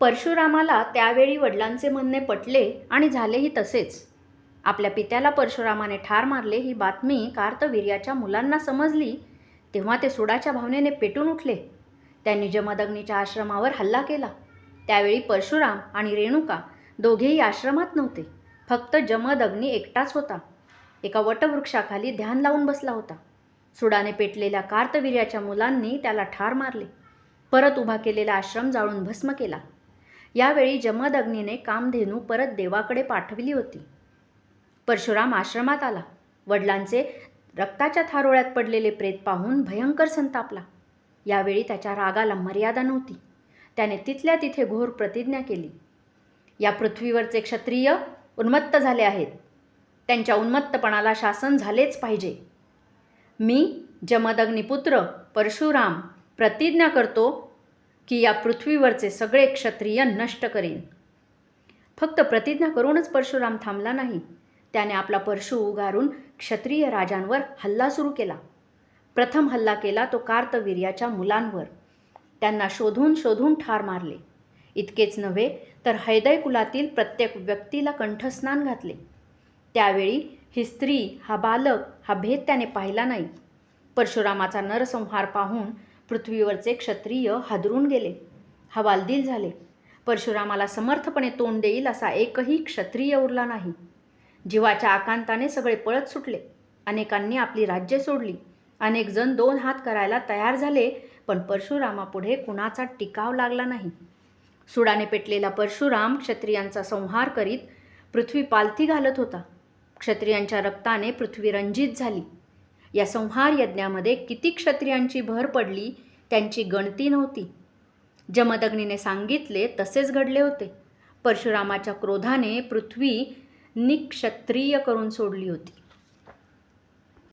परशुरामाला त्यावेळी वडिलांचे म्हणणे पटले आणि झालेही तसेच. आपल्या पित्याला परशुरामाने ठार मारले ही बातमी कार्तवीर्याच्या मुलांना समजली. तेव्हा ते सुडाच्या भावनेने पेटून उठले. त्यांनी जमदग्नीच्या आश्रमावर हल्ला केला. त्यावेळी परशुराम आणि रेणुका दोघेही आश्रमात नव्हते. फक्त जमदग्नी एकटाच होता. एका वटवृक्षाखाली ध्यान लावून बसला होता. सुडाने पेटलेल्या कार्तवीर्याच्या मुलांनी त्याला ठार मारले. परत उभा केलेला आश्रम जाळून भस्म केला. यावेळी जमदग्नीने कामधेनू परत देवाकडे पाठविली होती. परशुराम आश्रमात आला. वडिलांचे रक्ताच्या थारोळ्यात पडलेले प्रेत पाहून भयंकर संतापला. यावेळी त्याच्या रागाला मर्यादा नव्हती. त्याने तिथल्या तिथे घोर प्रतिज्ञा केली. या पृथ्वीवरचे क्षत्रिय उन्मत्त झाले आहेत. त्यांच्या उन्मत्तपणाला शासन झालेच पाहिजे. मी जमदग्निपुत्र परशुराम प्रतिज्ञा करतो की या पृथ्वीवरचे सगळे क्षत्रिय नष्ट करेन. फक्त प्रतिज्ञा करूनच परशुराम थांबला नाही. त्याने आपला परशु उगारून क्षत्रिय राजांवर हल्ला सुरू केला. प्रथम हल्ला केला तो कार्तवीर्याच्या मुलांवर. त्यांना शोधून शोधून ठार मारले. इतकेच नव्हे तर हैदय कुलातील प्रत्येक व्यक्तीला कंठस्नान घातले. त्यावेळी ही स्त्री हा बालक हा भेद त्याने पाहिला नाही. परशुरामाचा नरसंहार पाहून पृथ्वीवरचे क्षत्रिय हादरून गेले. हवालदिल झाले. परशुरामाला समर्थपणे तोंड देईल असा एकही क्षत्रिय उरला नाही. जीवाच्या आकांताने सगळे पळत सुटले. अनेकांनी आपली राज्य सोडली. अनेक जण दोन हात करायला तयार झाले पण परशुरामापुढे कुणाचा टिकाव लागला नाही. सुडाने पेटलेला परशुराम क्षत्रियांचा संहार करीत पृथ्वी पालथी घालत होता. क्षत्रियांच्या रक्ताने पृथ्वी रंजित झाली. या संहार यज्ञामध्ये किती क्षत्रियांची भर पडली त्यांची गणती नव्हती. जमदग्नीने सांगितले तसेच घडले होते. परशुरामाच्या क्रोधाने पृथ्वी निक्षत्रिय करून सोडली होती.